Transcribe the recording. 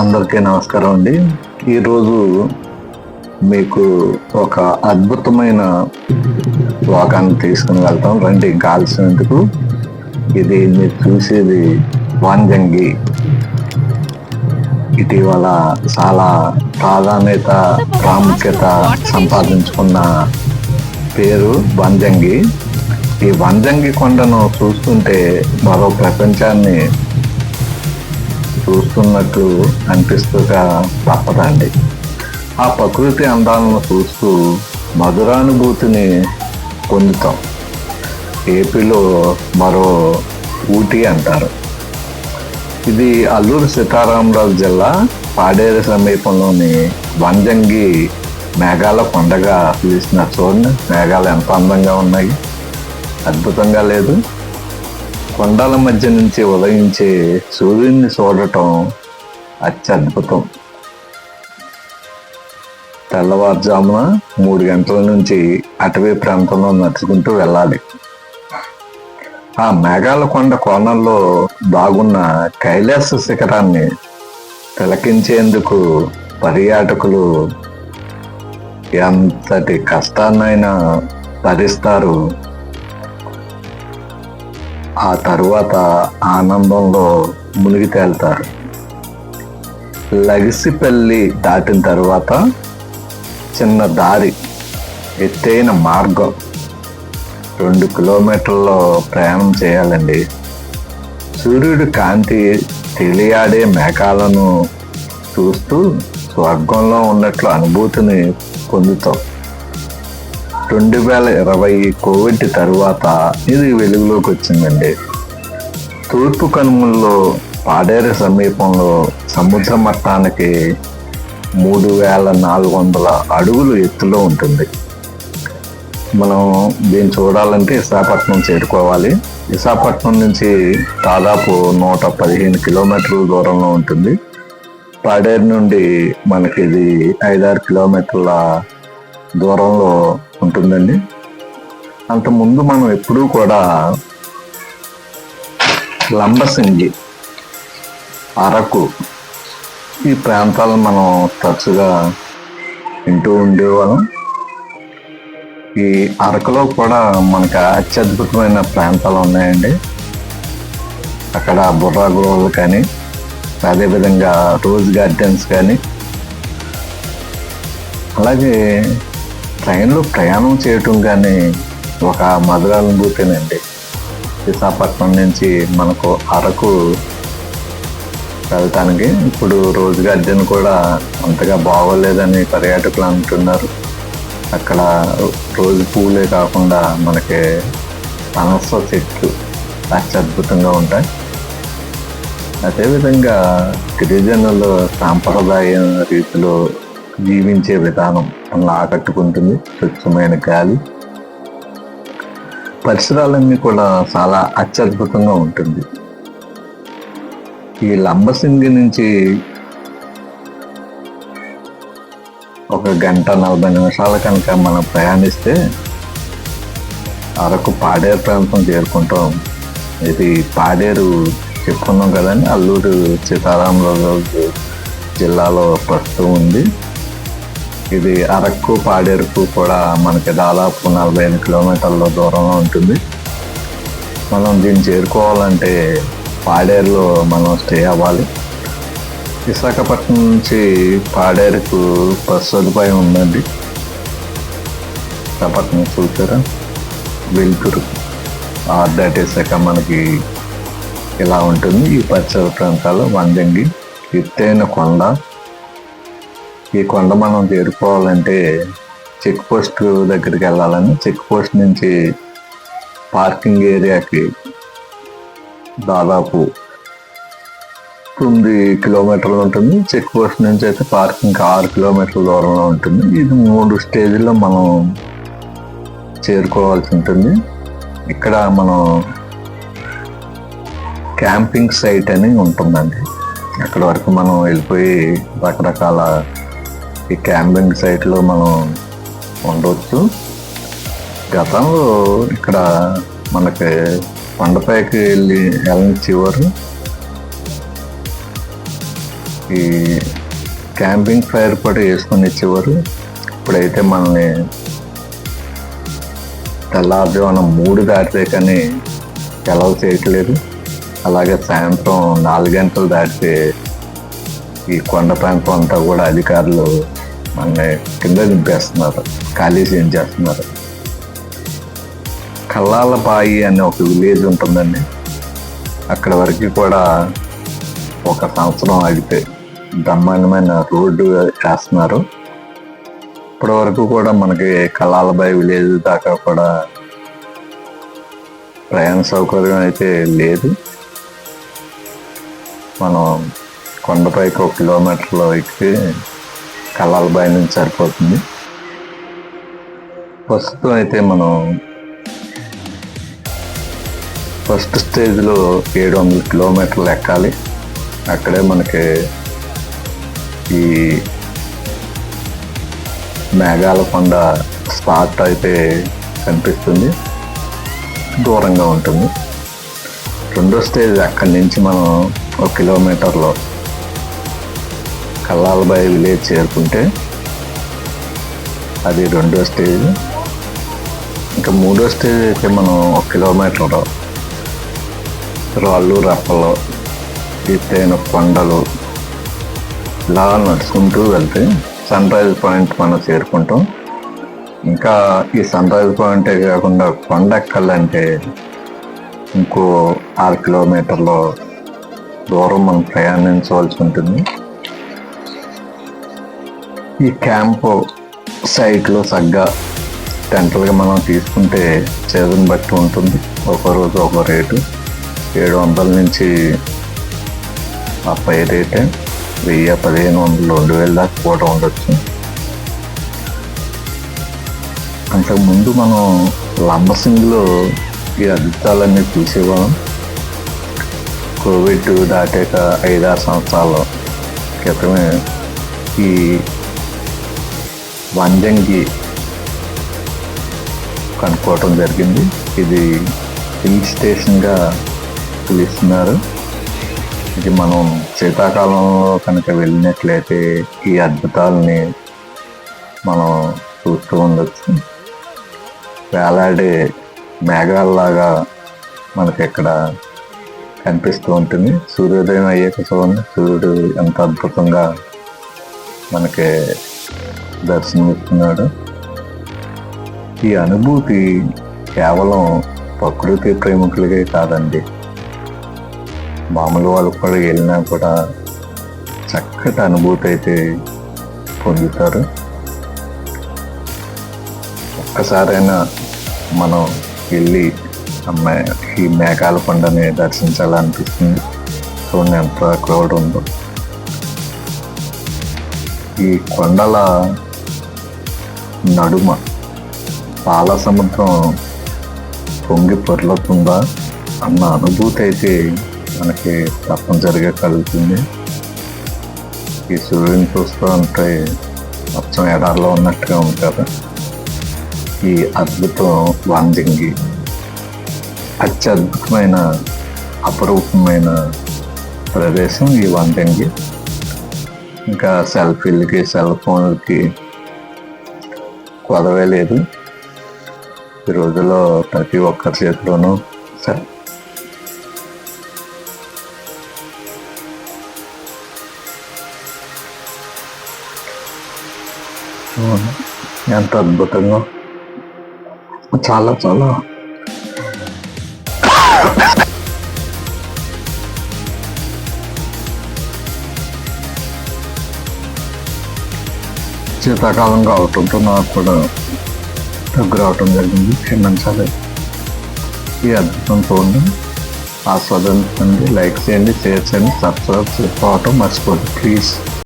అందరికీ నమస్కారం అండి. ఈరోజు మీకు ఒక అద్భుతమైన లోకాన్ని తీసుకుని వెళ్తాం. రండి కాల్సినందుకు ఇది మీరు చూసేది వాంజంగి. ఇటీవల చాలా ప్రాధాన్యత ప్రాముఖ్యత సంపాదించుకున్న పేరు వంజంగి. ఈ వంజంగి కొండను చూస్తుంటే మరో ప్రపంచాన్ని చూస్తున్నట్లు అనిపిస్తుగా తప్పదండి. ఆ ప్రకృతి అందాలను చూస్తూ మధురానుభూతిని పొందుతాం. ఏపీలో మరో ఊటీ అంటారు. ఇది అల్లూరు సీతారామరాజు జిల్లా పాడేరు సమీపంలోని వంజంగి మేఘాల పండగ పిలిచిన చూడండి. మేఘాలు ఎంత అందంగా ఉన్నాయి. అద్భుతంగా లేదు. కొండల మధ్య నుంచి ఉదయించే సూర్యుడిని చూడటం అత్యద్భుతం తెల్లవారుజామున మూడు గంటల నుంచి అటవీ ప్రాంతంలో నడుచుకుంటూ వెళ్ళాలి. ఆ మేఘాల కొండ కోణంలో బాగున్న కైలాస శిఖరాన్ని తిలకించేందుకు పర్యాటకులు ఎంతటి కష్టాన్నైనా భరిస్తారు ఆ తరువాత ఆనందంలో మునిగి తేలుతారు. లగిసిపల్లి దాటిన తర్వాత చిన్న దారి ఎత్తైన మార్గం. రెండు కిలోమీటర్లో ప్రయాణం చేయాలండి. సూర్యుడి కాంతి తెలియాడే మేఘాలను చూస్తూ స్వర్గంలో ఉన్నట్లు అనుభూతిని పొందుతాం. రెండు వేల ఇరవై కోవిడ్ తరువాత ఇది వెలుగులోకి వచ్చిందండి తూర్పు కనుమల్లో పాడేరు సమీపంలో సముద్ర మట్టానికి మూడు వేల నాలుగు వందల అడుగులు ఎత్తులో ఉంటుంది. మనం దీన్ని చూడాలంటే విశాఖపట్నం చేరుకోవాలి. విశాఖపట్నం నుంచి దాదాపు నూట పదిహేను కిలోమీటర్ల దూరంలో ఉంటుంది. పాడేరు నుండి మనకి ఇది ఐదారు కిలోమీటర్ల దూరంలో ఉంటుందండి. అంతకుముందు మనం ఎప్పుడూ కూడా లంబసింగి అరకు ఈ ప్రాంతాలను మనం తరచుగా వింటూ ఉండేవాళ్ళం. ఈ అరకులో కూడా మనకు అత్యద్భుతమైన ప్రాంతాలు ఉన్నాయండి. అక్కడ బుర్రా గుహలు కానీ అదేవిధంగా రోజ్ గార్డెన్స్ కానీ అలాగే ట్రైన్లో ప్రయాణం చేయటం కానీ ఒక మధురానుభూతేనండి విశాఖపట్నం నుంచి మనకు అరకు వెళ్తానికి ఇప్పుడు రోజు గార్డెన్ కూడా అంతగా బాగోలేదని పర్యాటకులు అంటున్నారు. అక్కడ రోజు పూలే కాకుండా మనకి పనస చెట్లు అత్యద్భుతంగా ఉంటాయి. అదేవిధంగా గిరిజనులు సాంప్రదాయ రీతిలో జీవించే విధానం మనల్ని ఆకట్టుకుంటుంది స్వచ్ఛమైన గాలి. పరిసరాలన్నీ కూడా చాలా అత్యద్భుతంగా ఉంటుంది. ఈ లంబసింగి నుంచి ఒక గంట నలభై నిమిషాల కనుక మనం ప్రయాణిస్తే అరకు పాడేరు ప్రాంతం చేరుకుంటాం. ఇది పాడేరు చెప్పుకున్నాం కదండి అల్లూరు సీతారామరాజు జిల్లాలో ప్రస్తుతం ఉంది. ఇది అరకు పాడేరుకు కూడా మనకి దాదాపు నలభై ఐదు కిలోమీటర్ల దూరంలో ఉంటుంది. మనం దీన్ని చేరుకోవాలంటే పాడేరులో మనం స్టే అవ్వాలి. విశాఖపట్నం నుంచి పాడేరుకు బస్ సదుపాయం ఉందండి విశాఖపట్నం చూసారా? వెలుతురు దాటేసాక మనకి ఇలా ఉంటుంది. ఈ పరిసర ప్రాంతాల్లో వంజంగి ఎత్తైన కొండ ఈ కొండ మనం చేరుకోవాలంటే చెక్ పోస్ట్ దగ్గరికి వెళ్ళాలని చెక్ పోస్ట్ నుంచి పార్కింగ్ ఏరియాకి దాదాపు తొమ్మిది కిలోమీటర్లు ఉంటుంది. చెక్ పోస్ట్ నుంచి అయితే పార్కింగ్ ఆరు కిలోమీటర్ల దూరంలో ఉంటుంది. ఇది మూడు స్టేజ్లో మనం చేరుకోవాల్సి ఉంటుంది. ఇక్కడ మనం క్యాంపింగ్ సైట్ అని ఉంటుందండి. అక్కడ వరకు మనం వెళ్ళిపోయి రకరకాల ఈ క్యాంపింగ్ సైట్లో మనం ఉండవచ్చు గతంలో ఇక్కడ మనకి కొండపైకి వెళ్ళి వెళ్ళనిచ్చేవారు ఈ క్యాంపింగ్ ఫైర్ కూడా వేసుకొని ఇచ్చేవారు ఇప్పుడైతే మనల్ని తెల్లారుజామున మూడు దాటితే కానీ సెలవు చేయట్లేదు. అలాగే సాయంత్రం నాలుగు గంటలు దాటితే ఈ కొండ ప్రాంతం అంతా కూడా అధికారులు మనల్ని కింద దింపేస్తున్నారు. ఖాళీ చేయించేస్తున్నారు కల్లాలపాయి అనే ఒక విలేజ్ ఉంటుందండి. అక్కడ వరకు కూడా ఒక సంవత్సరం ఆగితే బ్రహ్మాండమైన రోడ్డు వేస్తున్నారు. ఇప్పటి వరకు కూడా మనకి కలాలబాయి విలేజ్ దాకా కూడా ప్రయాణ సౌకర్యం అయితే లేదు. మనం కొండపైకి ఒక కిలోమీటర్లో కళ్ళాల బాయి నుంచి సరిపోతుంది. ప్రస్తుతం అయితే మనం ఫస్ట్ స్టేజ్లో ఏడు వందల కిలోమీటర్లు ఎక్కాలి. అక్కడే మనకి ఈ మేఘాల కొండ స్పాట్ అయితే కనిపిస్తుంది. దూరంగా ఉంటుంది. రెండో స్టేజ్ అక్కడి నుంచి మనం ఒక కిలోమీటర్లో కల్లాలబాయి విలేజ్ చేరుకుంటే అది రెండో స్టేజ్. ఇంకా మూడో స్టేజ్ అయితే మనం ఒక కిలోమీటర్ రాళ్ళు రప్పలు ఎత్తైన కొండలు ఇలా నడుచుకుంటూ వెళ్తే సన్ రైజ్ పాయింట్ మనం చేరుకుంటాం. ఇంకా ఈ సన్ రైజ్ పాయింటే కాకుండా కొండ ఎక్కాలంటే ఇంకో ఆరు కిలోమీటర్లో దూరం మనం ప్రయాణించవలసి ఉంటుంది. ఈ క్యాంపు సైట్లో సగ్గా టెంటల్గా మనం తీసుకుంటే సీజన్ బట్టి ఉంటుంది. ఒక రోజు ఒక రేటు. ఏడు వందల నుంచి ఆ పై రేటే. వెయ్యి పదిహేను వందలు రెండు వేల దాకా కూడా ఉండొచ్చు. అంతకుముందు మనం లంబసింగ్లో ఈ అద్భుతాలన్నీ చూసేవాళ్ళం. కోవిడ్ దాటాక ఐదారు సంవత్సరాల క్రితమే ఈ వంజంగి కనుక్కోవటం జరిగింది. ఇది హిల్ స్టేషన్గా పిలుస్తున్నారు. ఇది మనం శీతాకాలంలో కనుక వెళ్ళినట్లయితే ఈ అద్భుతాలని మనం చూస్తూ ఉండొచ్చు. వేలాడే మేఘాల్లాగా మనకి ఇక్కడ కనిపిస్తూ ఉంటుంది. సూర్యోదయం అయ్యాక చూడండి సూర్యుడు ఎంత అద్భుతంగా మనకి దర్శనమిస్తున్నాడు. ఈ అనుభూతి కేవలం ప్రకృతి ప్రేమికులకే కాదండి. మామూలు వాళ్ళు కూడా వెళ్ళినా కూడా చక్కటి అనుభూతి అయితే పొందుతారు. ఒక్కసారైనా మనం వెళ్ళి ఈ మేఘాల కొండని దర్శించాలనిపిస్తుంది. చూడండి ఎంత క్రౌడ్ ఉందో. ఈ కొండల నడుమ. పాల సముద్రం పొంగి పొర్లుతుందా అన్న అనుభూతి అయితే మనకి తప్పనిసరిగా కలుగుతుంది. ఈ సూర్యుని చూస్తూ ఉంటే మొత్తం ఎడారిలో ఉన్నట్టుగా ఉంది కదా. ఈ అద్భుతం వాంజింగి. అత్యద్భుతమైన అపరూపమైన ప్రదేశం ఈ వంజంగి. ఇంకా సెల్ఫీలకి సెల్ ఫోన్లకి కొదవే లేదు. ఈ రోజుల్లో ప్రతి ఒక్కరి చేతిలోనూ సరే. అవును. ఎంత అద్భుతంగా. చాలా చాలా శీతాకాలం కావటంతో నాకు కూడా దగ్గర అవటం జరిగింది. క్షమించాలి ఈ అద్భుతం చూడండి ఆస్వాదించండి లైక్ చేయండి షేర్ చేయండి సబ్స్క్రైబ్ చేసుకోవటం మర్చిపోద్దు ప్లీజ్.